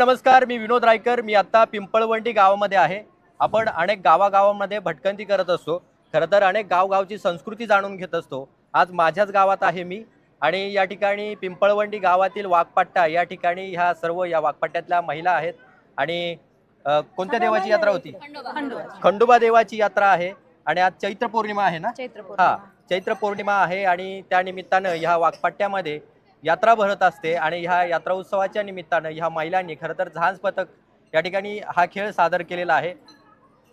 नमस्कार मी विनोद रायकर. मी आत्ता पिंपळवंडी गावामध्ये आहे. आपण अनेक गावागावांमध्ये भटकंती करत असतो. खरं तर अनेक गावगावची संस्कृती जाणून घेत असतो. आज माझ्याच गावात आहे मी आणि या ठिकाणी पिंपळवंडी गावातील वाघपट्टा या ठिकाणी ह्या सर्व या वाघपट्ट्यातल्या महिला आहेत आणि अ, कोणत्या देवाची यात्रा होती? खंडोबा. देवाची यात्रा आहे आणि आज चैत्र पौर्णिमा आहे ना? चैत्र हा पौर्णिमा. चैत्र पौर्णिमा आहे आणि त्या निमित्तानं ह्या वाघपट्ट्यामध्ये यात्रा भरत असते आणि ह्या यात्रा उत्सवाच्या निमित्तानं ह्या महिलांनी खरं तर झांज पथक या ठिकाणी हा खेळ सादर केलेला आहे.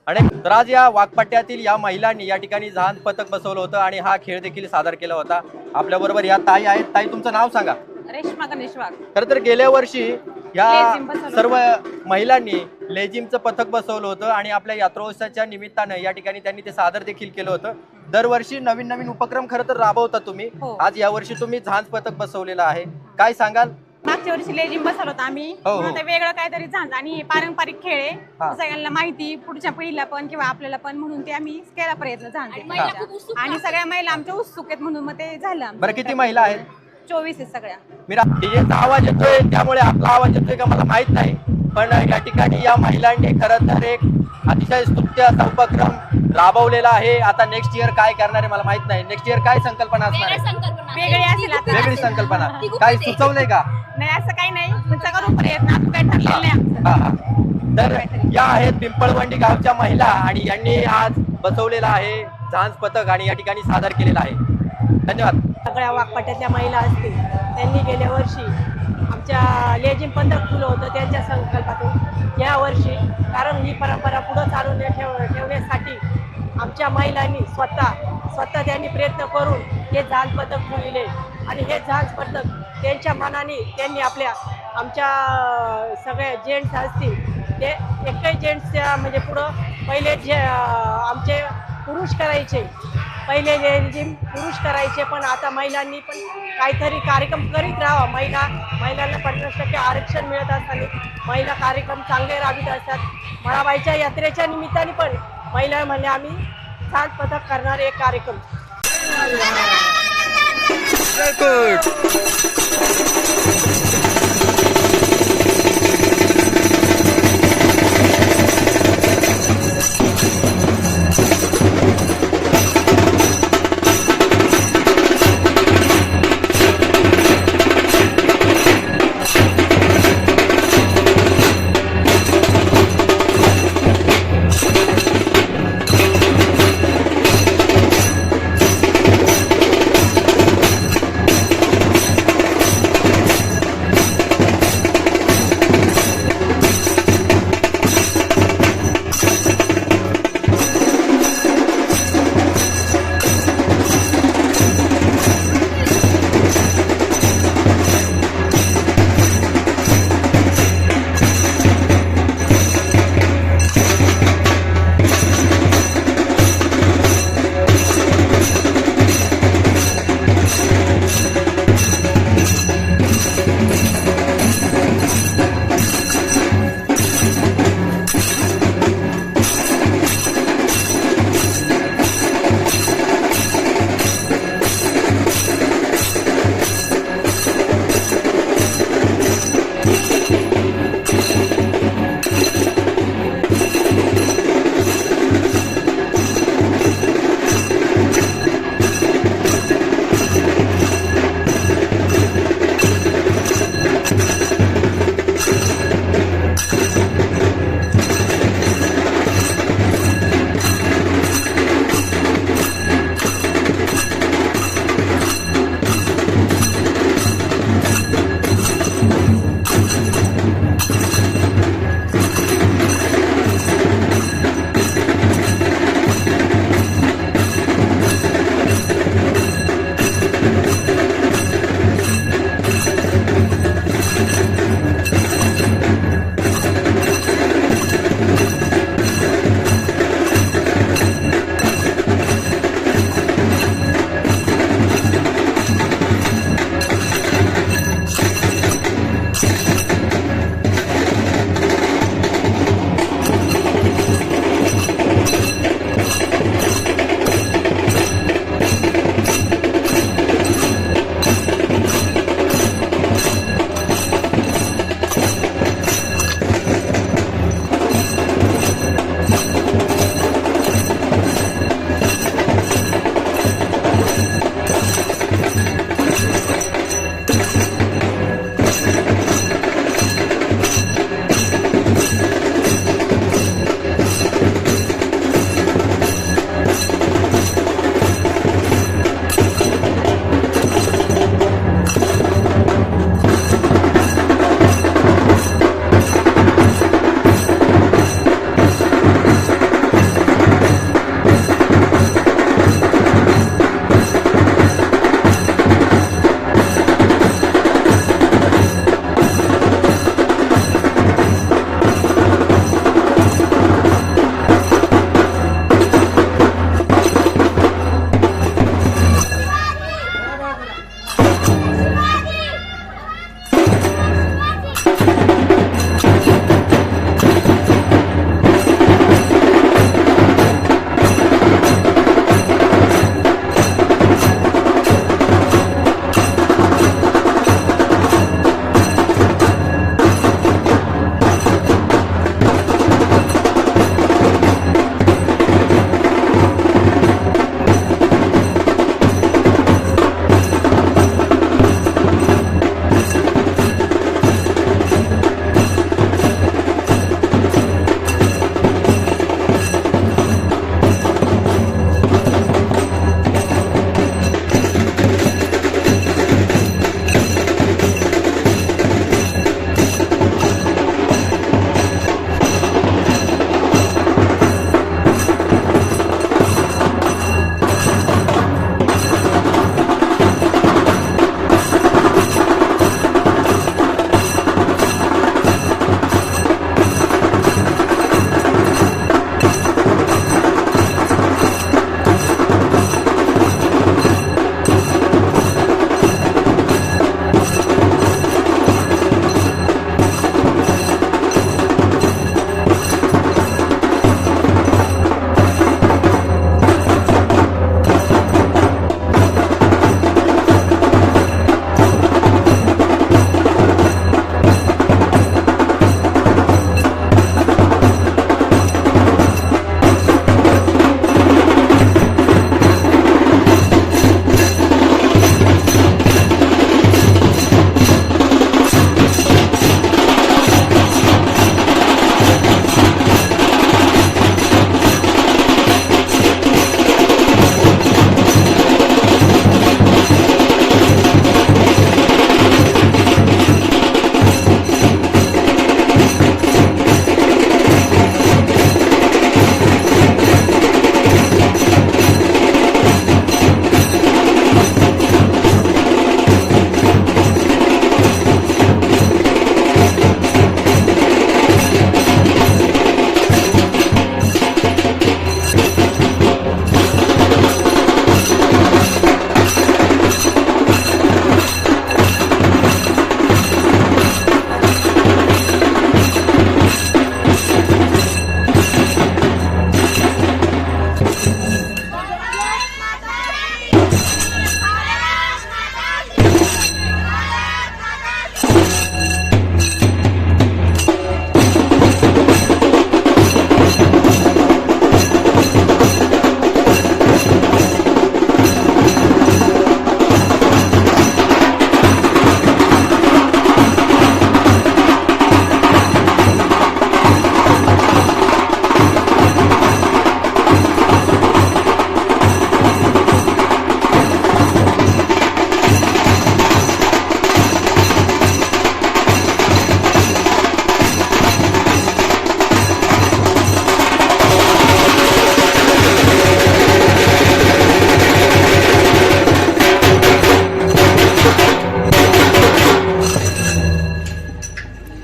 आणि तर आज या वाघपट्ट्यातील या महिलांनी या ठिकाणी झांज पथक बसवलं होतं आणि हा खेळ देखील सादर केला होता. आपल्याबरोबर या ताई आहेत. ताई तुमचं नाव सांगा. रेश्मा गणेश वाघ. खरं तर गेल्या वर्षी या बसवलं सर्व महिलांनी लेझिमचं पथक बसवलं होतं आणि आपल्या यात्रोत्सवाच्या निमित्तानं या ठिकाणी त्यांनी ते सादर देखील केलं होतं. दरवर्षी नवीन नवीन उपक्रम खरं तर राबवता तुम्ही. हो. आज या वर्षी तुम्ही झांज पथक बसवलेलं आहे. काय सांगाल? मागच्या वर्षी लेझिम बसवलं होतं आम्ही. हो, हो. आता वेगळं काहीतरी झालं आणि हे पारंपरिक खेळ आहे. सगळ्यांना माहिती पुढच्या पिढीला पण किंवा आपल्याला पण म्हणून ते आम्ही केला प्रयत्न झाला महिला खूप उत्सुक आणि सगळ्या महिला आमच्या उत्सुक आहेत म्हणून मग ते झालं. बरं किती महिला आहेत? चोवीस आहेत सगळ्या. मी डीजेचा आवाज येतोय त्यामुळे आपला आवाज येतोय का मला माहीत नाही. पण या ठिकाणी या महिलांनी खरं तर एक अतिशय स्तुत्य असा उपक्रम राबवलेला आहे. आता नेक्स्ट इयर काय करणार आहे मला माहीत नाही. नेक्स्ट इयर काय संकल्पना असणार आहे? संकल्पना. वेगळी असेल आता. वेगळी संकल्पना. ती काय आहे. सुचवलंय का? नाही असं काही नाही. पण सगळं प्रयत्न आपण काही ठरलेलं नाही आमचं. हा, हा. तर या आहेत पिंपळवंडी गावच्या महिला आणि यांनी आज बसवलेला आहे झांज पथक आणि या ठिकाणी सादर केलेला आहे. धन्यवाद. सगळ्या वाघपाट्यातल्या महिला असतील त्यांनी गेल्या वर्षी आमच्या लेझिम पथक फुलं होतं त्यांच्या संकल्पातून या वर्षी कारण ही परंपरा पुढं चालून ठेव ठेवण्यासाठी आमच्या महिलांनी स्वतः स्वतः त्यांनी प्रयत्न करून हे झांज पथक फुलले आणि हे झांज पथक त्यांच्या मनाने त्यांनी आपल्या आमच्या सगळ्या जेंट्स असतील ते एकही जेंट्सच्या म्हणजे पुढं पहिले जे आमचे पुरुष करायचे पहिले जे जिम पुरुष करायचे पण आता महिलांनी पण काहीतरी कार्यक्रम करीत राहावा. महिला महिलांना पन्नास टक्के आरक्षण मिळत असताना महिला कार्यक्रम चांगले राबवित असतात. मळाबाईच्या यात्रेच्या निमित्ताने पण महिला म्हणजे आम्ही सात पथक करणारे एक कार्यक्रम. good.